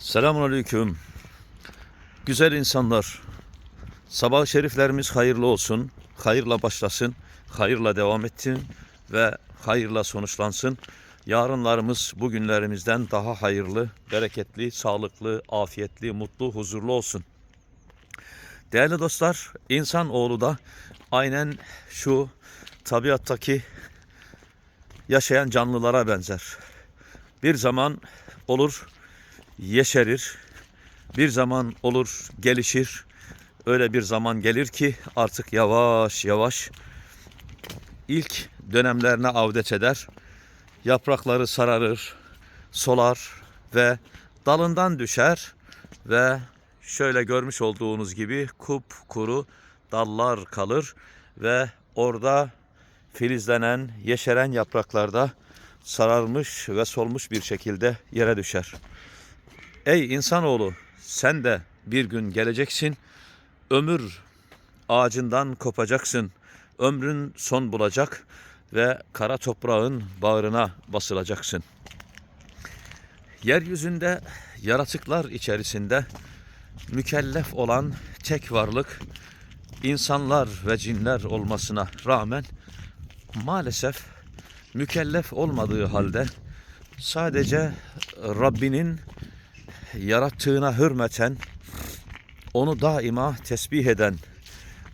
Selamun Aleyküm. Güzel insanlar. Sabah şeriflerimiz hayırlı olsun. Hayırla başlasın. Hayırla devam etsin. Ve hayırla sonuçlansın. Yarınlarımız bugünlerimizden daha hayırlı, bereketli, sağlıklı, afiyetli, mutlu, huzurlu olsun. Değerli dostlar, insan oğlu da aynen şu tabiattaki yaşayan canlılara benzer. Bir zaman olur yeşerir. Bir zaman olur gelişir. Öyle bir zaman gelir ki artık yavaş yavaş ilk dönemlerine avdet eder. Yaprakları sararır, solar ve dalından düşer ve şöyle görmüş olduğunuz gibi kup kuru dallar kalır ve orada filizlenen, yeşeren yapraklarda sararmış ve solmuş bir şekilde yere düşer. Ey insanoğlu sen de bir gün geleceksin. Ömür ağacından kopacaksın. Ömrün son bulacak ve kara toprağın bağrına basılacaksın. Yeryüzünde yaratıklar içerisinde mükellef olan tek varlık insanlar ve cinler olmasına rağmen maalesef mükellef olmadığı halde sadece Rabbinin yarattığına hürmeten, onu daima tesbih eden,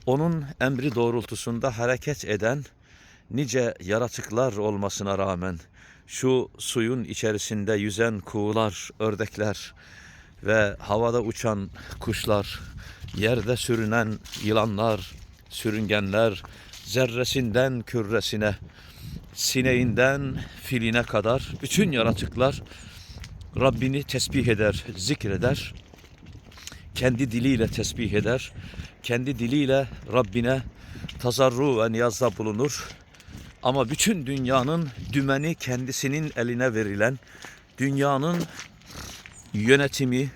onun emri doğrultusunda hareket eden nice yaratıklar olmasına rağmen şu suyun içerisinde yüzen kuğular, ördekler ve havada uçan kuşlar, yerde sürünen yılanlar, sürüngenler, zerresinden küresine, sineğinden filine kadar bütün yaratıklar Rabbini tesbih eder, zikreder. Kendi diliyle tesbih eder. Kendi diliyle Rabbine tazarru ve niyazda bulunur. Ama bütün dünyanın dümeni kendisinin eline verilen, dünyanın yönetimi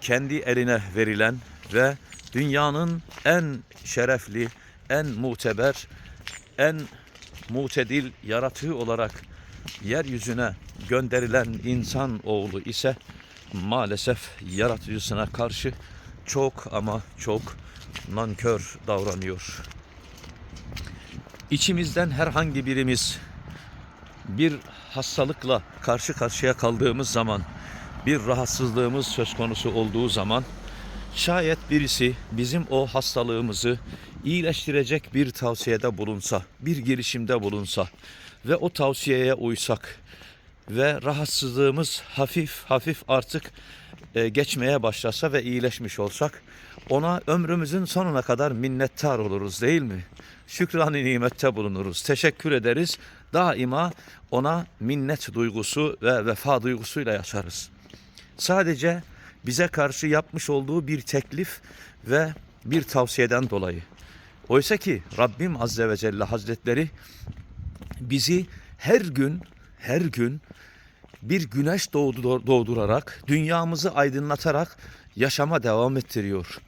kendi eline verilen ve dünyanın en şerefli, en muteber, en mutedil yaratığı olarak yeryüzüne gönderilen insan oğlu ise maalesef yaratıcısına karşı çok ama çok nankör davranıyor. İçimizden herhangi birimiz bir hastalıkla karşı karşıya kaldığımız zaman, bir rahatsızlığımız söz konusu olduğu zaman şayet birisi bizim o hastalığımızı iyileştirecek bir tavsiyede bulunsa, bir girişimde bulunsa ve o tavsiyeye uysak ve rahatsızlığımız hafif hafif artık e, geçmeye başlasa ve iyileşmiş olsak ona ömrümüzün sonuna kadar minnettar oluruz değil mi? Şükran-ı nimette bulunuruz. Teşekkür ederiz. Daima ona minnet duygusu ve vefa duygusuyla yaşarız. Sadece bize karşı yapmış olduğu bir teklif ve bir tavsiyeden dolayı. Oysa ki Rabbim Azze ve Celle Hazretleri bizi her gün her gün bir güneş doğdu, doğdurarak, dünyamızı aydınlatarak yaşama devam ettiriyor.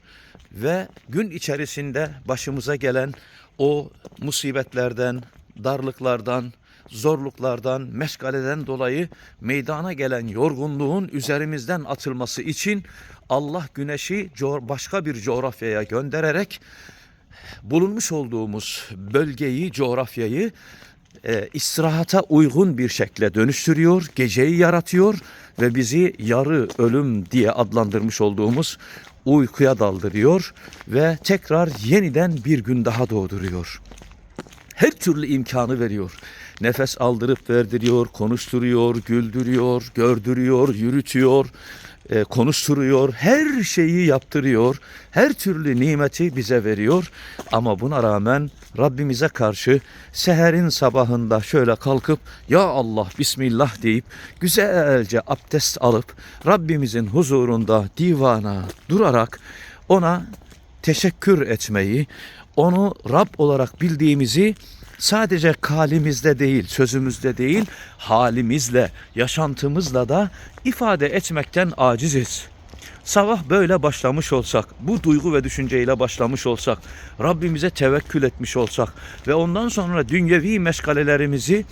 Ve gün içerisinde başımıza gelen o musibetlerden, darlıklardan, zorluklardan, meşgaleden dolayı meydana gelen yorgunluğun üzerimizden atılması için Allah güneşi başka bir coğrafyaya göndererek bulunmuş olduğumuz bölgeyi, coğrafyayı e, istirahata uygun bir şekle dönüştürüyor, geceyi yaratıyor ve bizi yarı ölüm diye adlandırmış olduğumuz uykuya daldırıyor ve tekrar yeniden bir gün daha doğduruyor. Her türlü imkanı veriyor. Nefes aldırıp verdiriyor, konuşturuyor, güldürüyor, gördürüyor, yürütüyor, e, konuşturuyor, her şeyi yaptırıyor, her türlü nimeti bize veriyor. Ama buna rağmen Rabbimize karşı seherin sabahında şöyle kalkıp ya Allah Bismillah deyip güzelce abdest alıp Rabbimizin huzurunda divana durarak ona teşekkür etmeyi, onu Rab olarak bildiğimizi sadece kalimizde değil, sözümüzde değil, halimizle, yaşantımızla da ifade etmekten aciziz. Sabah böyle başlamış olsak, bu duygu ve düşünceyle başlamış olsak, Rabbimize tevekkül etmiş olsak ve ondan sonra dünyevi meşgalelerimizi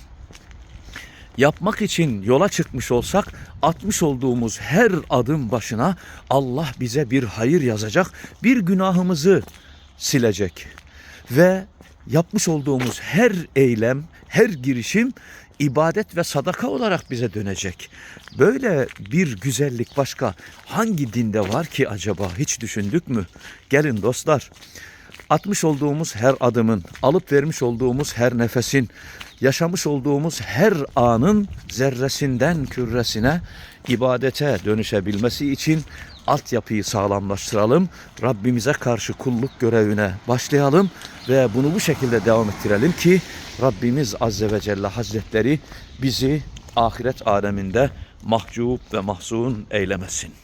yapmak için yola çıkmış olsak atmış olduğumuz her adım başına Allah bize bir hayır yazacak, bir günahımızı silecek ve yapmış olduğumuz her eylem, her girişim ibadet ve sadaka olarak bize dönecek. Böyle bir güzellik başka hangi dinde var ki acaba hiç düşündük mü? Gelin dostlar. Atmış olduğumuz her adımın, alıp vermiş olduğumuz her nefesin, yaşamış olduğumuz her anın zerresinden küresine ibadete dönüşebilmesi için altyapıyı sağlamlaştıralım. Rabbimize karşı kulluk görevine başlayalım ve bunu bu şekilde devam ettirelim ki Rabbimiz Azze ve Celle Hazretleri bizi ahiret aleminde mahcup ve mahzun eylemesin.